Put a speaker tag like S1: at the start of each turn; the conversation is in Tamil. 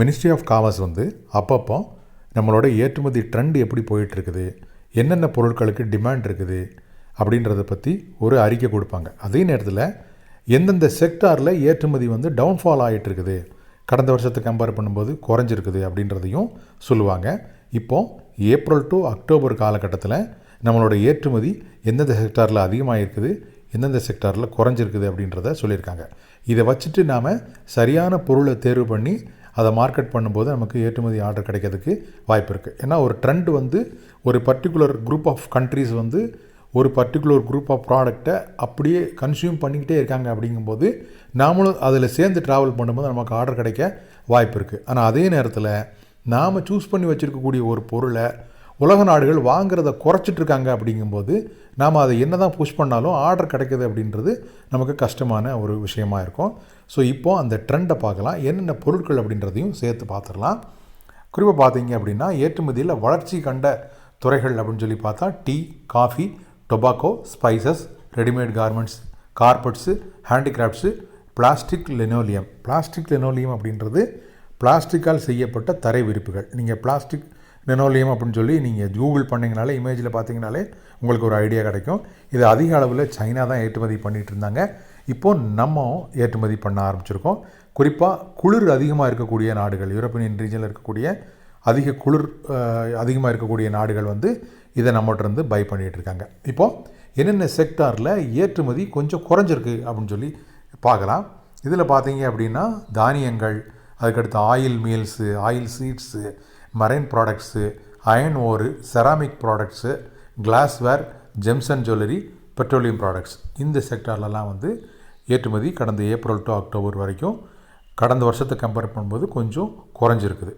S1: மினிஸ்ட்ரி ஆஃப் காமர்ஸ் வந்து அப்பப்போ நம்மளோட ஏற்றுமதி ட்ரெண்ட் எப்படி போயிட்டுருக்குது என்னென்ன பொருட்களுக்கு டிமாண்ட் இருக்குது அப்படின்றத பற்றி ஒரு அறிக்கை கொடுப்பாங்க. அதே நேரத்தில் எந்தெந்த செக்டாரில் ஏற்றுமதி வந்து டவுன்ஃபால் ஆகிட்டு இருக்குது கடந்த வருஷத்தை கம்பேர் பண்ணும்போது குறைஞ்சிருக்குது அப்படின்றதையும் சொல்லுவாங்க. இப்போது ஏப்ரல் டு அக்டோபர் காலகட்டத்தில் நம்மளோட ஏற்றுமதி எந்தெந்த செக்டாரில் அதிகமாக இருக்குது எந்தெந்த செக்டாரில் குறைஞ்சிருக்குது அப்படின்றத சொல்லியிருக்காங்க. இதை வச்சுட்டு நாம் சரியான பொருளை தேர்வு பண்ணி அதை மார்க்கெட் பண்ணும்போது நமக்கு ஏற்றுமதி ஆர்டர் கிடைக்கிறதுக்கு வாய்ப்பு இருக்குது ஏன்னா ஒரு ட்ரெண்ட் வந்து ஒரு பர்டிகுலர் குரூப் ஆஃப் கண்ட்ரீஸ் வந்து ஒரு பர்டிகுலர் குரூப் ஆஃப் ப்ராடக்டை அப்படியே கன்சியூம் பண்ணிக்கிட்டே இருக்காங்க அப்படிங்கும்போது நாமளும் அதில் சேர்ந்து ட்ராவல் பண்ணும்போது நமக்கு ஆர்டர் கிடைக்க வாய்ப்பு இருக்குது ஆனால் அதே நேரத்தில் நாம் சூஸ் பண்ணி வச்சுருக்கக்கூடிய ஒரு பொருளை உலக நாடுகள் வாங்குறத குறைச்சிட்டு இருக்காங்க அப்படிங்கும்போது நாம் அதை என்ன தான் புஷ் பண்ணாலும் ஆர்டர் கிடைக்கிது அப்படின்றது நமக்கு கஷ்டமான ஒரு விஷயமா இருக்கும். ஸோ இப்போது அந்த ட்ரெண்டை பார்க்கலாம். என்னென்ன பொருட்கள் அப்படின்றதையும் சேர்த்து பார்த்துடலாம். குறிப்பாக பார்த்தீங்க அப்படின்னா ஏற்றுமதியில் வளர்ச்சி கண்ட துறைகள் அப்படின்னு சொல்லி பார்த்தா tea coffee tobacco spices readymade garments carpets handicrafts plastic linoleum plastic linoleum அப்படின்றது பிளாஸ்டிக்கால் செய்யப்பட்ட தரை விரிப்புகள். நீங்கள் பிளாஸ்டிக் லெனோலியம் அப்படின்னு சொல்லி நீங்கள் கூகுள் பண்ணிங்கனாலே இமேஜில் பார்த்தீங்கனாலே உங்களுக்கு ஒரு ஐடியா கிடைக்கும். இது அதிக அளவில் சைனா தான் ஏற்றுமதி பண்ணிகிட்டு இருந்தாங்க. இப்போது நம்ம ஏற்றுமதி பண்ண ஆரம்பிச்சிருக்கோம். குறிப்பாக குளிர் அதிகமாக இருக்கக்கூடிய நாடுகள் யூரோப்பியன் ரீஜனில் இருக்கக்கூடிய அதிக குளிர் அதிகமாக இருக்கக்கூடிய நாடுகள் வந்து இதை நம்மகிட்ட இருந்து பை பண்ணிகிட்டு இருக்காங்க. இப்போது என்னென்ன செக்டாரில் ஏற்றுமதி கொஞ்சம் குறைஞ்சிருக்கு அப்படின்னு சொல்லி பார்க்கலாம். இதில் பார்த்தீங்க அப்படின்னா தானியங்கள் அதுக்கடுத்து oil meals oil seeds marine products iron ore ceramic products glassware gems and jewellery petroleum products இந்த செக்டார்லலாம் வந்து ஏற்றுமதி கடந்த ஏப்ரல் டு அக்டோபர் வரைக்கும் கடந்த வருஷத்தை கம்பேர் பண்ணும்போது கொஞ்சம் குறைஞ்சிருக்குது.